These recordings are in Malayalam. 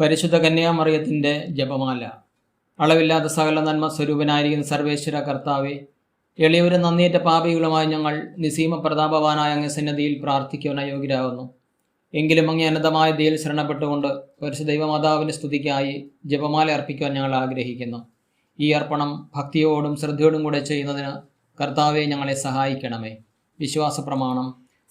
പരിശുദ്ധ കന്യാമറിയത്തിന്റെ ജപമാല. അളവില്ലാത്ത സകല നന്മ സ്വരൂപനായിരിക്കുന്ന സർവേശ്വര കർത്താവെ എളിയവരും നന്ദിയേറ്റ പാപികളുമായി ഞങ്ങൾ നിസീമ പ്രതാപവാനായ അങ്ങ് സന്നദ്ധിയിൽ പ്രാർത്ഥിക്കുവാൻ അയോഗ്യരാകുന്നു എങ്കിലും അങ്ങ് അനന്തമായ ദയിൽ ശരണപ്പെട്ടുകൊണ്ട് പരിശുദ്ധ ദൈവമാതാവിന്റെ സ്തുതിക്കായി ജപമാല അർപ്പിക്കുവാൻ ഞങ്ങൾ ആഗ്രഹിക്കുന്നു. ഈ അർപ്പണം ഭക്തിയോടും ശ്രദ്ധയോടും കൂടെ ചെയ്യുന്നതിന് കർത്താവെ ഞങ്ങളെ സഹായിക്കണമേ. വിശ്വാസ പ്രമാണം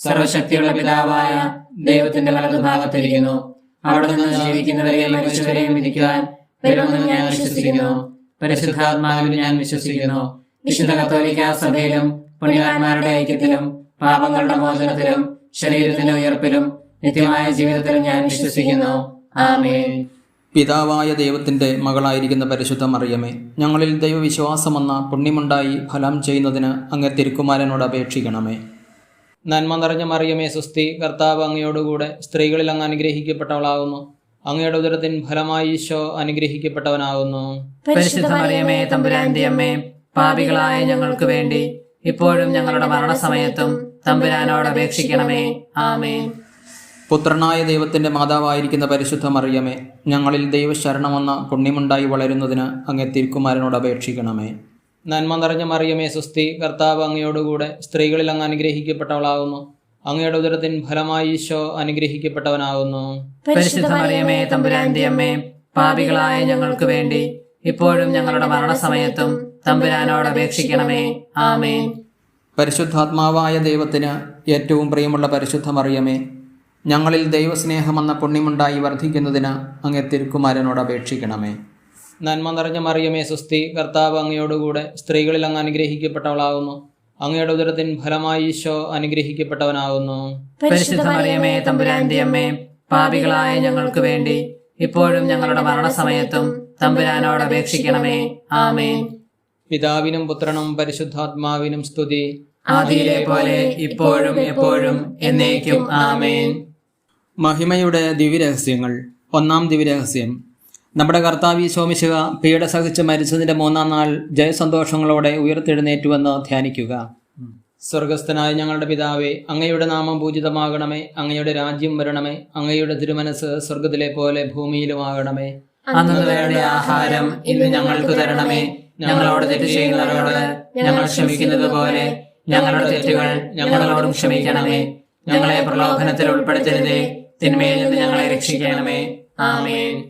സർവശക്തിയുള്ള പിതാവായ ദൈവത്തിന്റെ വലതുഭാഗത്തിരിക്കുന്നു. അവിടെ നിന്ന് ജീവിക്കുന്നവരെയും മരിച്ചവരെയും വിധിക്കുവാൻ വരുമെന്ന് ഞാൻ വിശ്വസിക്കുന്നു. പരിശുദ്ധാത്മാവിൽ ഞാൻ വിശ്വസിക്കുന്നു. വിശുദ്ധ കത്തോലിക്ക സഭയിലും പുണ്യവാന്മാരുടെ ഐക്യത്തിലും പാപങ്ങളുടെ മോചനത്തിലും ശരീരത്തിന്റെ ഉയർപ്പിലും നിത്യമായ ജീവിതത്തിലും ഞാൻ വിശ്വസിക്കുന്നു. ആമേൻ. പിതാവായ ദൈവത്തിന്റെ മകളായിരിക്കുന്ന പരിശുദ്ധ മറിയമേ ഞങ്ങളിൽ ദൈവവിശ്വാസമെന്ന പുണ്യമുണ്ടായി ഫലം ചെയ്യുന്നതിന് അങ്ങ് തിരുക്കുമാരനോട് അപേക്ഷിക്കണമേ. നന്മ നിറഞ്ഞ മറിയമേ സുസ്തി കർത്താവ് അങ്ങയോടുകൂടെ സ്ത്രീകളിൽ അങ്ങ് അനുഗ്രഹിക്കപ്പെട്ടവളാകുന്നു. അങ്ങയുടെ ഉദരത്തിൻ ഫലമായി ഈശോ അനുഗ്രഹിക്കപ്പെട്ടവനാകുന്നു. പരിശുദ്ധ മറിയമേ തമ്പുരാന്റെ അമ്മേ പാപികളായ ഞങ്ങൾക്ക് വേണ്ടി ഇപ്പോഴും ഞങ്ങളുടെ മരണസമയത്തും തമ്പുരാനോട് അപേക്ഷിക്കണമേ. ആമേ പുത്രനായ ദൈവത്തിന്റെ മാതാവായിരിക്കുന്ന പരിശുദ്ധ മറിയമേ ഞങ്ങളിൽ ദൈവശരണമെന്ന പുണ്യമുണ്ടായി വളരുന്നതിന് അങ്ങ് തിരുക്കുമാരനോട് അപേക്ഷിക്കണമേ. നന്മ നിറഞ്ഞ മറിയമേ സുസ്തി കർത്താവ് അങ്ങയോടുകൂടെ സ്ത്രീകളിൽ അങ്ങ് അനുഗ്രഹിക്കപ്പെട്ടവളാകുന്നു. അങ്ങയുടെ ഉദരത്തിൻ ഫലമായി ഈശോ അനുഗ്രഹിക്കപ്പെട്ടവനാകുന്നു. പരിശുദ്ധ മറിയമേ തമ്പുരാന്റെ അമ്മേ പാപികളായ ഞങ്ങൾക്ക് വേണ്ടി ഇപ്പോഴും ഞങ്ങളുടെ മരണസമയത്തും തമ്പുരാനോട് അപേക്ഷിക്കണമേ. ആമേ പരിശുദ്ധാത്മാവായ ദൈവത്തിന് ഏറ്റവും പ്രിയമുള്ള പരിശുദ്ധ മറിയമേ ഞങ്ങളിൽ ദൈവസ്നേഹമെന്ന പുണ്യമുണ്ടായി വർദ്ധിക്കുന്നതിന് അങ്ങ് തിരുക്കുമാരനോട് അപേക്ഷിക്കണമേ. നന്മ നിറഞ്ഞ മറിയമേ സുസ്തി കർത്താവ് അങ്ങയോടുകൂടെ സ്ത്രീകളിൽ അങ്ങ് അനുഗ്രഹിക്കപ്പെട്ടവളാകുന്നു. അങ്ങയുടെ ഉദരത്തിൻ ഫലമായി ഈശോ അനുഗ്രഹിക്കപ്പെട്ടവനാകുന്നു. പരിശുദ്ധ മറിയമേ തമ്പുരാന്റെ അമ്മേ പാപികളായ ഞങ്ങൾക്ക് വേണ്ടി ഇപ്പോഴും ഞങ്ങളുടെ മരണസമയത്തും തമ്പുരാനോട് അപേക്ഷിക്കണമേ. ആമേ പിതാവിനും പുത്രനും പരിശുദ്ധാത്മാവിനും സ്തുതി. ആദിയിലെ പോലെ ഇപ്പോഴും എപ്പോഴും എന്നേക്കും ആമേൻ. മഹിമയുടെ ദിവ്യരഹസ്യങ്ങൾ. ഒന്നാം ദിവ്യരഹസ്യം. നമ്മുടെ കർത്താവ് ശോമിശുക പീഡ സഹിച്ച് മരിച്ചതിന്റെ മൂന്നാം നാൾ ജയസന്തോഷങ്ങളോടെ ഉയർത്തെഴുന്നേറ്റുവെന്ന് ധ്യാനിക്കുക. സ്വർഗസ്ഥനായ ഞങ്ങളുടെ പിതാവേ അങ്ങയുടെ നാമം പൂജിതമാകണമേ അങ്ങയുടെ രാജ്യം വരണമേ അങ്ങയുടെ തിരുമനസ് സ്വർഗത്തിലെ പോലെ ഭൂമിയിലും ആകണമേ. വേണ്ട ആഹാരം ഇന്ന് ഞങ്ങൾക്ക് തരണമേ. ഞങ്ങളോട് തെറ്റ് ചെയ്യുന്നവരോട് ഞങ്ങൾ ക്ഷമിക്കുന്നത് പോലെ ഞങ്ങളുടെ തെറ്റുകൾ ഞങ്ങളോടും ക്ഷമിക്കണമേ. ഞങ്ങളെ പ്രലോഭനത്തിൽ ഉൾപ്പെടുത്തരുതേ. തിന്മയിൽ നിന്ന് ഞങ്ങളെ രക്ഷിക്കണമേ. ആമേൻ.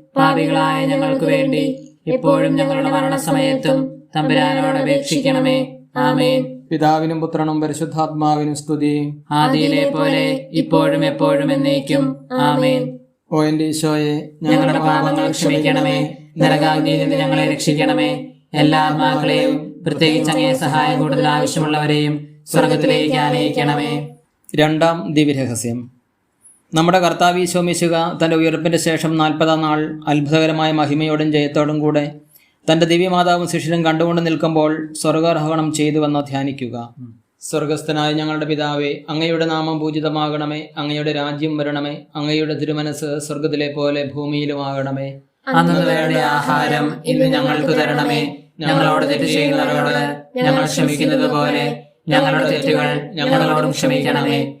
പാപികളായ ഞങ്ങൾക്ക് വേണ്ടി ഇപ്പോഴും ഞങ്ങളുടെ മരണസമയത്തും തമ്പുരാനോട് അപേക്ഷിക്കണമേ. ആമേൻ. പിതാവിനും പുത്രനും പരിശുദ്ധാത്മാവിനും സ്തുതി. ആദിയിലെ പോലെ ഇപ്പോഴും എപ്പോഴും എന്നേക്കും. ആമേൻ. ഓ എന്റെ ഈശോയെ ഞങ്ങളുടെ പാപങ്ങൾ ക്ഷമിക്കണമേ. നരകാഗ്നിയിൽ നിന്ന് ഞങ്ങളെ രക്ഷിക്കണമേ. എല്ലാ ആത്മാക്കളെയും പ്രത്യേകിച്ച് അങ്ങേ സഹായം കൂടുതൽ ആവശ്യമുള്ളവരെയും സ്വർഗത്തിലേക്ക് ആനയിക്കണമേ. രണ്ടാം ദിവ്യരഹസ്യം. നമ്മുടെ കർത്താവ് ഈശോമിശുക തന്റെ ഉയർപ്പിന്റെ ശേഷം നാൽപ്പതാം നാൾ അത്ഭുതകരമായ മഹിമയോടും ജയത്തോടും കൂടെ തന്റെ ദിവ്യമാതാവും ശിഷ്യനും കണ്ടുകൊണ്ട് നിൽക്കുമ്പോൾ സ്വർഗാരോഹണം ചെയ്തുവെന്ന് ധ്യാനിക്കുക. സ്വർഗസ്ഥനായ ഞങ്ങളുടെ പിതാവേ അങ്ങയുടെ നാമം പൂജിതമാകണമേ അങ്ങയുടെ രാജ്യം വരണമേ അങ്ങയുടെ തിരുമനസ് സ്വർഗത്തിലെ പോലെ ഭൂമിയിലുമാകണമേ. ആകണമേ വേണ്ട ആഹാരം ഇന്ന് ഞങ്ങൾക്ക് തരണമേ. ഞങ്ങളോട് തെറ്റ് ചെയ്യുന്നവരോട് ഞങ്ങൾ ക്ഷമിക്കുന്നത് പോലെ ഞങ്ങളുടെ തെറ്റുകൾ ഞങ്ങളോടും ക്ഷമിക്കണമേ.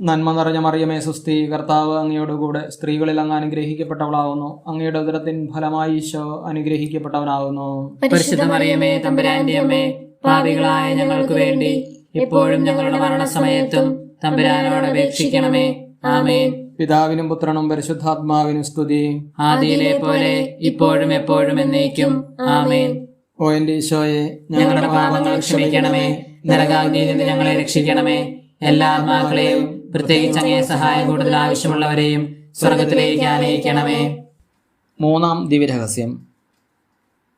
നന്മ നിറഞ്ഞ മറിയമേ സുസ്ഥി. കർത്താവ് അങ്ങയോടുകൂടെ സ്ത്രീകളിൽ അങ്ങ് അനുഗ്രഹിക്കപ്പെട്ടവളാകുന്നു അങ്ങയുടെ ഉദരത്തിൻ ഫലമായി ഈശോ അനുഗ്രഹിക്കപ്പെട്ടവനാകുന്നു പരിശുദ്ധ മറിയമേ തമ്പുരാന്റെ അമ്മേ പാപികളായ ഞങ്ങൾക്ക് വേണ്ടി ഇപ്പോഴും ഞങ്ങളുടെ മരണസമയത്തും തമ്പുരാനോട് അപേക്ഷിക്കണമേ. ആമേൻ. പിതാവിനും പുത്രനും പരിശുദ്ധാത്മാവിനും സ്തുതി. ആദിയിലെ പോലെ ഇപ്പോഴും എപ്പോഴും എന്നേക്കും. ആമേൻ. ഓ എന്റെ ഈശോയെ ഞങ്ങളുടെ പാപങ്ങൾ ക്ഷമിക്കണമേ. നരകാഗ്നിയിൽ നിന്ന് ഞങ്ങളെ രക്ഷിക്കണമേ. എല്ലാ ആത്മാക്കളെയും പ്രത്യേകിച്ച് അങ്ങേ സഹായം കൂടുതൽ ആവശ്യമുള്ളവരെയും സ്വർഗത്തിലേക്ക് ആനയിക്കണമേ മൂന്നാം ദിവ്യരഹസ്യം.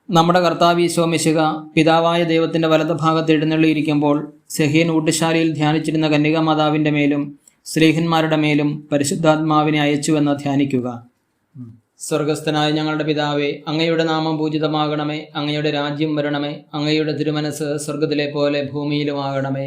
നമ്മുടെ കർത്താവ് ഈശോമിശിക പിതാവായ ദൈവത്തിന്റെ വലതുഭാഗത്ത് എഴുന്നള്ളിയിരിക്കുമ്പോൾ സെഹീൻ ഊട്ടുശാലയിൽ ധ്യാനിച്ചിരുന്ന കന്യകാ മാതാവിന്റെ മേലും സ്ത്രീഹന്മാരുടെ മേലും പരിശുദ്ധാത്മാവിനെ അയച്ചുവെന്ന് ധ്യാനിക്കുക. സ്വർഗസ്ഥനായ ഞങ്ങളുടെ പിതാവേ അങ്ങയുടെ നാമം പൂജിതമാകണമേ അങ്ങയുടെ രാജ്യം വരണമേ അങ്ങയുടെ തിരുമനസ് സ്വർഗത്തിലെ പോലെ ഭൂമിയിലുമാകണമേ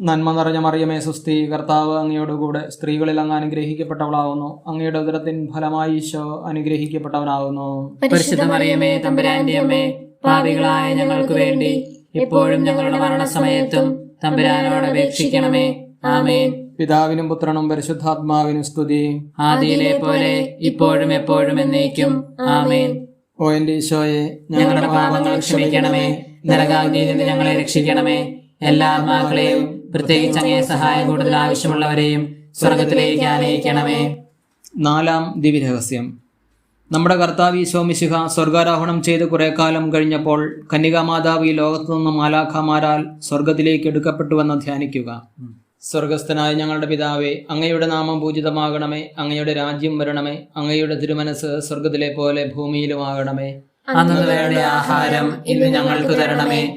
നന്മ നിറഞ്ഞ മറിയമേ സുസ്ഥി കർത്താവ് അങ്ങയോടുകൂടെ സ്ത്രീകളിൽ അങ്ങ് അനുഗ്രഹിക്കപ്പെട്ടവളാകുന്നു അങ്ങയുടെ ഉദരത്തിൻ ഫലമായി ഈശോ അനുഗ്രഹിക്കപ്പെട്ടവനാകുന്നു പരിശുദ്ധ മറിയമേ തമ്പുരാന്റെ അമ്മേ പാപികളായ ഞങ്ങൾക്ക് വേണ്ടി ഇപ്പോഴും ഞങ്ങളുടെ മരണസമയത്തും തമ്പുരാനോട് അപേക്ഷിക്കണമേ. ആമേൻ. പിതാവിനും പുത്രനും പരിശുദ്ധാത്മാവിനും സ്തുതി. ആദിയിലെ പോലെ ഇപ്പോഴും എപ്പോഴും എന്നേക്കും. ആമേൻ. ഓ എന്റെ ഈശോയെ ഞങ്ങളുടെ പാപങ്ങൾ ക്ഷമിക്കണമേ. നരകാഗ്നിയിൽ നിന്ന് ഞങ്ങളെ രക്ഷിക്കണമേ. എല്ലാ ആത്മാക്കളെയും പ്രത്യേകിച്ച് അങ്ങേ സഹായം കൂടുതൽ ആവശ്യമുള്ളവരെയും സ്വർഗത്തിലേക്ക് ആനയിക്കണമേ. നാലാം ദിവ്യരഹസ്യം. നമ്മുടെ കർത്താവ് ഈശോമിശിഹ സ്വർഗാരോഹണം ചെയ്ത് കുറേ കാലം കഴിഞ്ഞപ്പോൾ കന്യകാമാതാവ് ഈ ലോകത്തു നിന്ന് മാലാഖമാരാൽ സ്വർഗത്തിലേക്ക് എടുക്കപ്പെട്ടുവെന്ന് ധ്യാനിക്കുക. സ്വർഗസ്ഥനായ ഞങ്ങളുടെ പിതാവേ അങ്ങയുടെ നാമം പൂജിതമാകണമേ അങ്ങയുടെ രാജ്യം വരണമേ അങ്ങയുടെ തിരുമനസ് സ്വർഗത്തിലെ പോലെ ഭൂമിയിലുമാകണമേ. അന്നു വേണ്ട ആഹാരം ഇന്ന് ഞങ്ങൾക്ക് തരണമേ.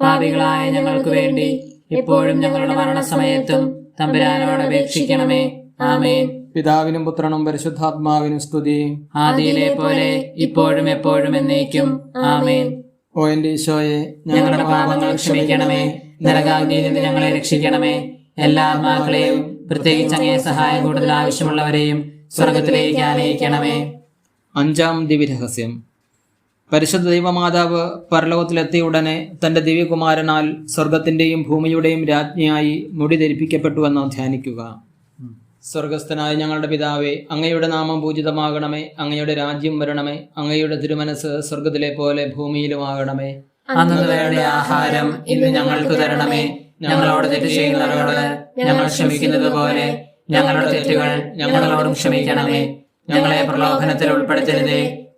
പാപികളായ ഞങ്ങൾക്ക് വേണ്ടി ഇപ്പോഴും ഞങ്ങളുടെ മരണസമയത്തും തമ്പുരാനോട് അപേക്ഷിക്കണമേ. ആമേൻ. പിതാവിനും പുത്രനും പരിശുദ്ധാത്മാവിനും സ്തുതി. ആദിയിലെ പോലെ ഇപ്പോഴും എപ്പോഴും എന്നേക്കും. ആമേൻ. ഓ എന്റെ ഈശോയെ ഞങ്ങളുടെ പാപങ്ങൾ ക്ഷമിക്കണമേ. നരകാഗ്നിയിൽ നിന്ന് ഞങ്ങളെ രക്ഷിക്കണമേ. എല്ലാ ആത്മാക്കളെയും പ്രത്യേകിച്ച് അങ്ങേ സഹായം കൂടുതൽ ആവശ്യമുള്ളവരെയും സ്വർഗത്തിലേക്ക് ആനയിക്കണമേ. അഞ്ചാം ദിവ്യരഹസ്യം. പരിശുദ്ധ ദൈവമാതാവ് പരലോകത്തിലെത്തിയ ഉടനെ തന്റെ ദിവ്യകുമാരനാൽ സ്വർഗത്തിന്റെയും ഭൂമിയുടെയും രാജ്ഞിയായി മുടി ധരിപ്പിക്കപ്പെട്ടുവെന്ന് ധ്യാനിക്കുക. സ്വർഗസ്ഥനായ ഞങ്ങളുടെ പിതാവേ അങ്ങയുടെ നാമം പൂജിതമാകണമേ അങ്ങയുടെ രാജ്യം വരണമേ അങ്ങയുടെ തിരുമനസ് സ്വർഗത്തിലെ പോലെ ഭൂമിയിലും ആകണമേ. വേണ്ട ആഹാരം ഇന്ന് ഞങ്ങൾക്ക് തരണമേ. ഞങ്ങളോട് തെറ്റ് ചെയ്യുന്നവരോട് ഞങ്ങൾ ക്ഷമിക്കുന്നത് പോലെ ഞങ്ങളുടെ തെറ്റുകൾ ഞങ്ങളോടും ക്ഷമിക്കണമേ. ഞങ്ങളെ പ്രലോഭനത്തിൽ ഉൾപ്പെടുത്തരുതേ.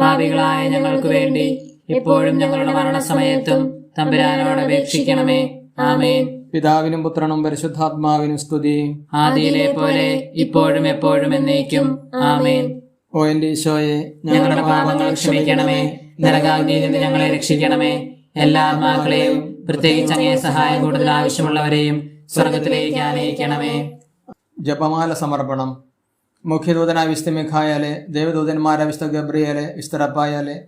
പാപികളായ ഞങ്ങൾക്ക് വേണ്ടി ഇപ്പോഴും ഞങ്ങളുടെ മരണസമയത്തും തമ്പുരാനോട് അപേക്ഷിക്കണമേ. ആമേൻ. പിതാവിനും പുത്രനും പരിശുദ്ധാത്മാവിനും സ്തുതി. ആദിയിലെ പോലെ ഇപ്പോഴും എപ്പോഴും എന്നേക്കും. ആമേൻ. ഓ എന്റെ ഈശോയെ ഞങ്ങളുടെ പാപങ്ങൾ ക്ഷമിക്കണമേ. നരകാഗ്നിയിൽ നിന്ന് ഞങ്ങളെ രക്ഷിക്കണമേ. എല്ലാ ആത്മാക്കളെയും പ്രത്യേകിച്ച് അങ്ങേ സഹായം കൂടുതൽ ആവശ്യമുള്ളവരെയും സ്വർഗത്തിലേക്ക് ആനയിക്കണമേ. ജപമാല സമർപ്പണം. മുഖ്യദൂതനായ വിശുദ്ധ മിഖായാലെ ദേവദൂതന്മാരായ വിശുദ്ധ ഗബ്രിയലെ വിശുദ്ധ റപ്പായാലെ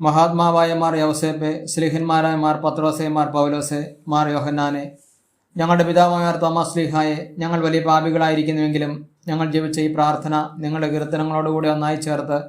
മഹാത്മാവായ മാർ യൗസേപ്പെ ശ്ലീഹന്മാരായ മാർ പത്രോസെ മാർ പൗലോസെ മാർ യോഹന്നാനെ ഞങ്ങളുടെ പിതാവായ തോമസ് സ്ലിഹായെ ഞങ്ങൾ വലിയ പാപികളായിരിക്കുന്നുവെങ്കിലും ഞങ്ങൾ ജീവിച്ച ഈ പ്രാർത്ഥന നിങ്ങളുടെ കീർത്തനങ്ങളോടുകൂടി ഒന്നായി ചേർത്ത്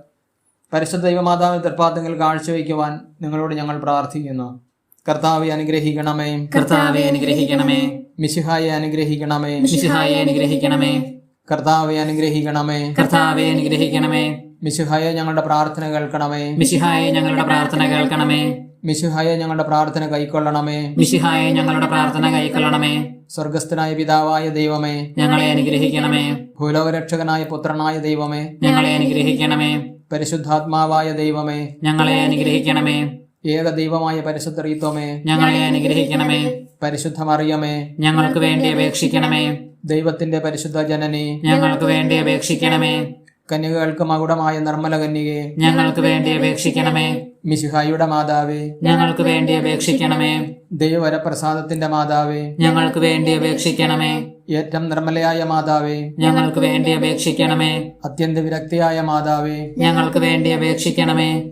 പരിശുദ്ധ ദൈവമാതാവിന് തൃപ്പാത്തങ്ങൾ കാഴ്ചവെക്കുവാൻ നിങ്ങളോട് ഞങ്ങൾ പ്രാർത്ഥിക്കുന്നു. കർത്താവെ അനുഗ്രഹിക്കണമേ. കർത്താവെ അനുഗ്രഹിക്കണമേ. മിശിഹായെ അനുഗ്രഹിക്കണമേ. മിശിഹായെ അനുഗ്രഹിക്കണമേ. കർത്താവെ അനുഗ്രഹിക്കണമേ. കർത്താവെ അനുഗ്രഹിക്കണമേ. മിശുഹായ ഞങ്ങളുടെ പ്രാർത്ഥന കേൾക്കണമേ. മിശിഹായെ ഞങ്ങളുടെ പ്രാർത്ഥന കേൾക്കണമേ. മിശുഹായ ഞങ്ങളുടെ പ്രാർത്ഥന കൈക്കൊള്ളണമേ. മിശിഹായെ ഞങ്ങളുടെ പ്രാർത്ഥന കൈക്കൊള്ളണമേ. സ്വർഗസ്ഥനായ പിതാവായ ദൈവമേ. ഞങ്ങളെ അനുഗ്രഹിക്കണമേ. ഭൂലോകരക്ഷകനായ പുത്രനായ ദൈവമേ. ഞങ്ങളെ അനുഗ്രഹിക്കണമേ. പരിശുദ്ധാത്മാവായ ദൈവമേ. ഞങ്ങളെ അനുഗ്രഹിക്കണമേ. ഏക ദൈവമായ പരിശുദ്ധ റീത്തോമേ ഞങ്ങളെ അനുഗ്രഹിക്കണമേ. പരിശുദ്ധമറിയമേ. ഞങ്ങൾക്ക് വേണ്ടി അപേക്ഷിക്കണമേ. ദൈവത്തിന്റെ പരിശുദ്ധ ജനനെ ഞങ്ങൾക്ക് വേണ്ടി അപേക്ഷിക്കണമേ. കന്യകൾക്ക് മകുടമായ നിർമ്മല കന്യകെ ഞങ്ങൾക്ക് വേണ്ടി അപേക്ഷിക്കണമേ. മിശിഹായുടെ മാതാവേ ഞങ്ങൾക്ക് വേണ്ടി അപേക്ഷിക്കണമേ. ദൈവവരപ്രസാദത്തിന്റെ മാതാവേ ഞങ്ങൾക്ക് വേണ്ടി അപേക്ഷിക്കണമേ. ഏറ്റവും നിർമ്മലയായ മാതാവേ ഞങ്ങൾക്ക് വേണ്ടി അപേക്ഷിക്കണമേ. അത്യന്ത വിരക്തിയായ മാതാവേ ഞങ്ങൾക്ക് വേണ്ടി അപേക്ഷിക്കണമേ.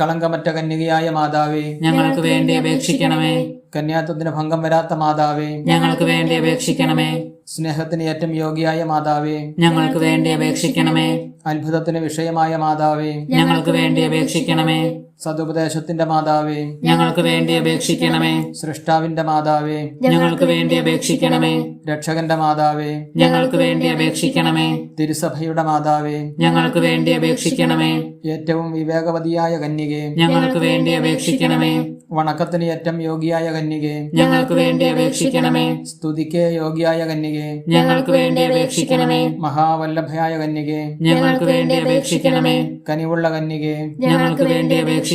കളങ്കമറ്റ കന്യകയായ മാതാവേ ഞങ്ങൾക്ക് വേണ്ടി അപേക്ഷിക്കണമേ. കന്യാത്വത്തിന് ഭംഗം വരാത്ത മാതാവേ ഞങ്ങൾക്ക് വേണ്ടി അപേക്ഷിക്കണമേ. സ്നേഹത്തിന് ഏറ്റവും യോഗ്യായ മാതാവേ ഞങ്ങൾക്ക് വേണ്ടി അപേക്ഷിക്കണമേ. അത്ഭുതത്തിന് വിഷയമായ മാതാവേ ഞങ്ങൾക്ക് വേണ്ടി അപേക്ഷിക്കണമേ. സതുപദേശത്തിന്റെ മാതാവേ ഞങ്ങൾക്ക് വേണ്ടി അപേക്ഷിക്കണമേ. സൃഷ്ടാവിന്റെ മാതാവേ ഞങ്ങൾക്ക് വേണ്ടി അപേക്ഷിക്കണമേ. രക്ഷകന്റെ മാതാവേ ഞങ്ങൾക്ക് വേണ്ടി അപേക്ഷിക്കണമേ. തിരുസഭയുടെ മാതാവേ ഞങ്ങൾക്ക് വേണ്ടി അപേക്ഷിക്കണമേ. ഏറ്റവും വിവേകവതിയായ കന്യകെ ഞങ്ങൾക്ക് വേണ്ടി അപേക്ഷിക്കണമേ. വണക്കത്തിന് ഏറ്റവും യോഗിയായ കന്യകെ ഞങ്ങൾക്ക് വേണ്ടി അപേക്ഷിക്കണമേ. സ്തുതിക്ക് യോഗിയായ കന്യകെ ഞങ്ങൾക്ക് വേണ്ടി അപേക്ഷിക്കണമേ. മഹാവല്ലഭയായ കന്യകെ ഞങ്ങൾക്ക് വേണ്ടി അപേക്ഷിക്കണമേ. കനിവുള്ള കന്യകെ ഞങ്ങൾക്ക് വേണ്ടി അപേക്ഷിക്കണമേ.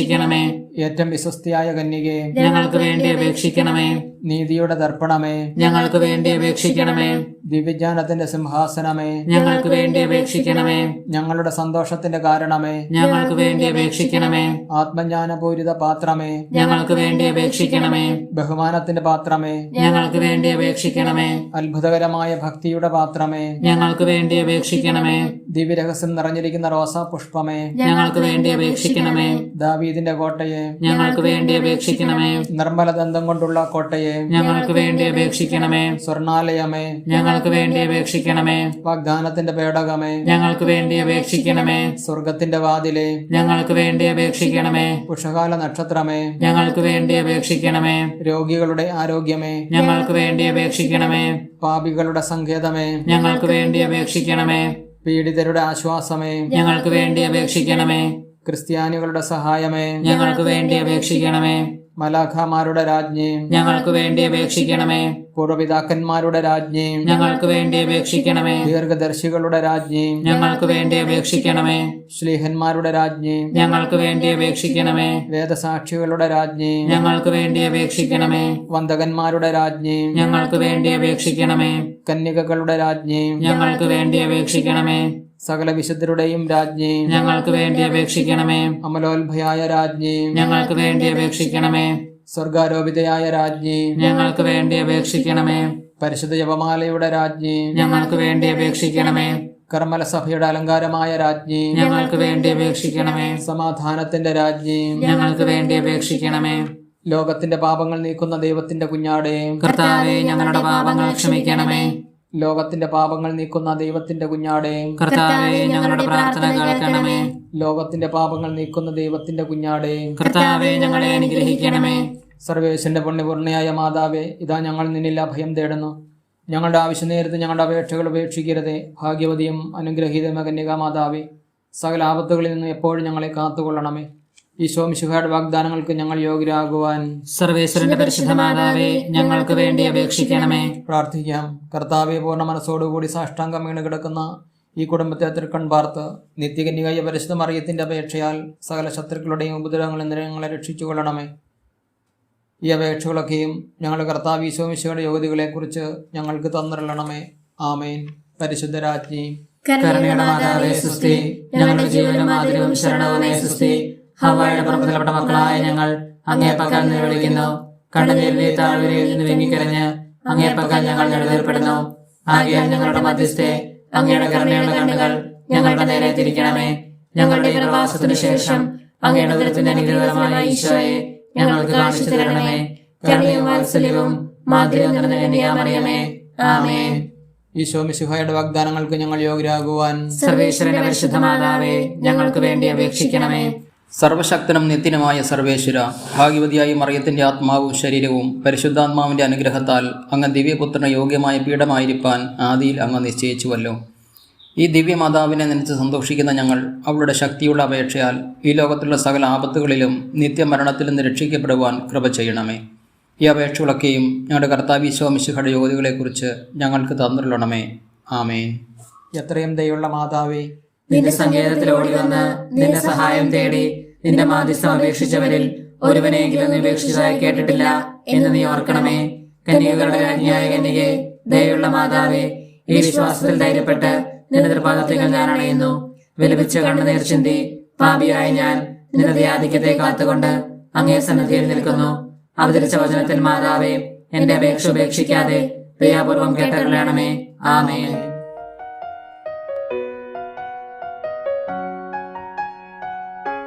ഏറ്റവും വിശ്വസ്തിയായ കന്യകെ ഞങ്ങൾക്ക് വേണ്ടി അപേക്ഷിക്കണമേ. നീതിയുടെ തർപ്പണമേ ഞങ്ങൾക്ക് വേണ്ടി അപേക്ഷിക്കണമേ. ദിവ്യജ്ഞാനത്തിന്റെ സിംഹാസനമേ ഞങ്ങൾക്ക് വേണ്ടി അപേക്ഷിക്കണമേ ഞങ്ങളുടെ സന്തോഷത്തിന്റെ കാരണമേ ഞങ്ങൾക്ക് വേണ്ടി അപേക്ഷിക്കണമേ ആത്മജ്ഞാനപൂരിത പാത്രമേ ഞങ്ങൾക്ക് വേണ്ടി അപേക്ഷിക്കണമേ ബഹുമാനത്തിന്റെ പാത്രമേ ഞങ്ങൾക്ക് വേണ്ടി അപേക്ഷിക്കണമേ അത്ഭുതകരമായ ഭക്തിയുടെ പാത്രമേ ഞങ്ങൾക്ക് വേണ്ടി അപേക്ഷിക്കണമേ ദിവ്യരഹസ്യം നിറഞ്ഞിരിക്കുന്ന റോസാ പുഷ്പമേ ഞങ്ങൾക്ക് വേണ്ടി അപേക്ഷിക്കണമേ ദാവീദിന്റെ കോട്ടയെ ഞങ്ങൾക്ക് വേണ്ടി അപേക്ഷിക്കണമേ നിർമ്മല ദന്തം കൊണ്ടുള്ള കോട്ടയെ ഞങ്ങൾക്ക് വേണ്ടി അപേക്ഷിക്കണമേ സ്വർണാലയമേ ഞങ്ങൾക്ക് വേണ്ടി അപേക്ഷിക്കണമേ. വാഗ്ദാനത്തിന്റെ പേടകമേ. ഞങ്ങൾക്ക് വേണ്ടി അപേക്ഷിക്കണമേ. സ്വർഗത്തിന്റെ വാതിലേ. ഞങ്ങൾക്ക് വേണ്ടി അപേക്ഷിക്കണമേ. പുഷകാല നക്ഷത്രമേ. ഞങ്ങൾക്ക് വേണ്ടി അപേക്ഷിക്കണമേ. രോഗികളുടെ ആരോഗ്യമേ. ഞങ്ങൾക്ക് വേണ്ടി അപേക്ഷിക്കണമേ. പാപികളുടെ സങ്കേതമേ. ഞങ്ങൾക്ക് വേണ്ടി അപേക്ഷിക്കണമേ. പീഡിതരുടെ ആശ്വാസമേ. ഞങ്ങൾക്ക് വേണ്ടി അപേക്ഷിക്കണമേ. ക്രിസ്ത്യാനികളുടെ സഹായമേ. ഞങ്ങൾക്ക് വേണ്ടി അപേക്ഷിക്കണമേ. മലാഖമാരുടെ രാജ്ഞയും ഞങ്ങൾക്ക് വേണ്ടി അപേക്ഷിക്കണമേ. പൂർവപിതാക്കന്മാരുടെ രാജ്ഞയും ഞങ്ങൾക്ക് വേണ്ടി അപേക്ഷിക്കണമേ. ദീർഘദർശികളുടെ രാജ്ഞയും ഞങ്ങൾക്ക് വേണ്ടി അപേക്ഷിക്കണമേ. ശ്ലീഹന്മാരുടെ രാജ്ഞയും ഞങ്ങൾക്ക് വേണ്ടി അപേക്ഷിക്കണമേ. വേദസാക്ഷികളുടെ രാജ്ഞയും ഞങ്ങൾക്ക് വേണ്ടി അപേക്ഷിക്കണമേ. വന്ദകന്മാരുടെ രാജ്ഞയും ഞങ്ങൾക്ക് വേണ്ടി അപേക്ഷിക്കണമേ. കന്യകകളുടെ രാജ്ഞയും ഞങ്ങൾക്ക് വേണ്ടി അപേക്ഷിക്കണമേ. സകല വിശുദ്ധരുടെയും രാജ്ഞി ഞങ്ങൾക്ക് വേണ്ടി അപേക്ഷിക്കണമേ. അമലോത്ഭയായ രാജ്ഞി ഞങ്ങൾക്ക് വേണ്ടി അപേക്ഷിക്കണമേ. സ്വർഗാരോപിതയായ രാജ്ഞി ഞങ്ങൾക്ക് വേണ്ടി അപേക്ഷിക്കണമേ. പരിശുദ്ധ ജപമാലയുടെ രാജ്ഞി ഞങ്ങൾക്ക് വേണ്ടി അപേക്ഷിക്കണമേ. കർമ്മല സഭയുടെ അലങ്കാരമായ രാജ്ഞി ഞങ്ങൾക്ക് വേണ്ടി അപേക്ഷിക്കണമേ. സമാധാനത്തിന്റെ രാജ്ഞി ഞങ്ങൾക്ക് വേണ്ടി അപേക്ഷിക്കണമേ. ലോകത്തിന്റെ പാപങ്ങൾ നീക്കുന്ന ദൈവത്തിന്റെ കുഞ്ഞാടേ കർത്താവെ ഞങ്ങളുടെ പാപങ്ങൾ ക്ഷമിക്കണമേ. ലോകത്തിന്റെ പാപങ്ങൾ നീക്കുന്ന ദൈവത്തിന്റെ കുഞ്ഞാടേ. കർത്താവേ ഞങ്ങളുടെ പ്രാർത്ഥന കേൾക്കണമേ. ലോകത്തിന്റെ പാപങ്ങൾ നീക്കുന്ന ദൈവത്തിന്റെ കുഞ്ഞാടേ. കർത്താവേ ഞങ്ങളെ അനുഗ്രഹിക്കണമേ. സർവേശ്വന്റെ പുണ്യപൂർണയായ മാതാവേ ഇതാ ഞങ്ങൾ നിന്നിൽ അഭയം തേടുന്നു. ഞങ്ങളുടെ ആവശ്യം നേരത്ത് ഞങ്ങളുടെ അപേക്ഷകൾ ഉപേക്ഷിക്കരുതേ. ഭാഗ്യവതിയും അനുഗ്രഹീത മകന്യക മാതാവേ സകല ആപത്തുകളിൽ നിന്ന് എപ്പോഴും ഞങ്ങളെ കാത്തുകൊള്ളണമേ. ഈശോ മിശുഹായുടെ വാഗ്ദാനങ്ങൾക്ക് ഞങ്ങൾ യോഗ്യരാകുവാൻ സർവേശ്വരന്റെ പരിശുദ്ധ മാതാവേ ഞങ്ങൾക്ക് വേണ്ടി അപേക്ഷിക്കണമേ. പ്രാർത്ഥിക്കാം. കർത്താവെ പൂർണ മനസ്സോടുകൂടി സാഷ്ടാംഗം വീണ് കിടക്കുന്ന ഈ കുടുംബത്തെ തൃക്കൺ പാർത്ത് നിത്യകന്യകായ പരിശുദ്ധ മറിയത്തിന്റെ അപേക്ഷയാൽ സകല ശത്രുക്കളുടെയും ഉപദ്രവങ്ങളിൽ നിന്ന് ഞങ്ങളെ രക്ഷിച്ചു കൊള്ളണമേ ഈ അപേക്ഷകളൊക്കെയും ഞങ്ങളുടെ കർത്താവ് ഈശോ ഈശോമിശയുടെ യോഗ്യതകളെക്കുറിച്ച് ഞങ്ങൾക്ക് തന്നിരളണമേ ആമേൻ. പരിശുദ്ധ രാജ്ഞി കരുണയുടെ മാതാവേ സുസ്തി ഞങ്ങളുടെ ജീവനും ആദരവും ശരണവുമേ സുസ്തി ഹവായുടെ പുറത്തിൽപ്പെട്ട മക്കളായ ഞങ്ങൾ അങ്ങേപ്പക്കൽ നിലവിളിക്കുന്നു. കണ്ണുനീരിന്റെ താഴ്വരയിൽ നിന്ന് വെങ്ങിക്കരഞ്ഞ് അങ്ങേപ്പക്കൽ ഞങ്ങൾ നെടുവേർപ്പെടുന്നു ആകയാൽ ഞങ്ങളുടെ മധ്യസ്ഥെ അങ്ങയുടെ കരുണയുടെ കണ്ണുകൾ ഞങ്ങളുടെ നേരെ തിരിക്കണമേ. ഞങ്ങളുടെ പ്രവാസത്തിനു ശേഷം അങ്ങയുടെ ദുരത്തിന്റെ അനുഗ്രഹമായ ഈശോയെ ഞങ്ങൾക്ക് കാണിച്ചു തരണമേ. കരുണയും വാത്സല്യവും മാധുര്യവും നിറഞ്ഞ കന്യാമറിയമേ ആമേ ഈശോ മിശുഹായുടെ വാഗ്ദാനങ്ങൾക്ക് ഞങ്ങൾ യോഗ്യരാകുവാൻ സർവേശ്വരന്റെ പരിശുദ്ധ മാതാവേ ഞങ്ങൾക്ക് വേണ്ടി അപേക്ഷിക്കണമേ. സർവശക്തനും നിത്യനുമായ സർവേശ്വര ഭാഗ്യവതിയായി മറിയത്തിന്റെ ആത്മാവും ശരീരവും പരിശുദ്ധാത്മാവിന്റെ അനുഗ്രഹത്താൽ അങ്ങ് ദിവ്യപുത്രന് യോഗ്യമായ പീഠമായിരിക്കാൻ ആദിയിൽ അങ്ങ് നിശ്ചയിച്ചുവല്ലോ. ഈ ദിവ്യമാതാവിനെ നനച്ച് സന്തോഷിക്കുന്ന ഞങ്ങൾ അവളുടെ ശക്തിയുള്ള അപേക്ഷയാൽ ഈ ലോകത്തുള്ള സകല ആപത്തുകളിലും നിത്യമരണത്തിൽ നിന്ന് രക്ഷിക്കപ്പെടുവാൻ കൃപ ചെയ്യണമേ. ഈ അപേക്ഷകളൊക്കെയും ഞങ്ങളുടെ കർത്താവീശോ മിശുഹയുടെ യോഗ്യതകളെക്കുറിച്ച് ഞങ്ങൾക്ക് തന്നിരണമേ ആമേൻ. എത്രയും ദയുള്ള മാതാവേ നിന്റെ സങ്കേതത്തിൽ ഓടി വന്ന് നിന്റെ സഹായം തേടി നിന്റെ മാധ്യസ്ഥം അപേക്ഷിച്ചവരിൽ ഒരുവനെങ്കിലും നീ ഉപേക്ഷിച്ചതായി കേട്ടിട്ടില്ല എന്ന് നീ ഓർക്കണമേ. കന്യകളുടെ രാജ്ഞിയായ കന്യകെ ദയുള്ള മാതാവേ ഈ വിശ്വാസത്തിൽ ധൈര്യപ്പെട്ട് നിന്റെ തൃപാദത്തിൽ ഞാൻ അണയുന്നു. വിലപിച്ച കണ്ണുനീർ ചിന്തി പാപിയായ ഞാൻ നിന്റെ ധ്യാധിക്യത്തെ കാത്തുകൊണ്ട് അങ്ങേ സന്നദ്ധിയിൽ നിൽക്കുന്നു. അവതരിച്ച വചനത്തിൽ മാതാവേ എന്റെ അപേക്ഷ ഉപേക്ഷിക്കാതെ ദയാപൂർവം കേട്ടറിയണമേ. ആമേൻ.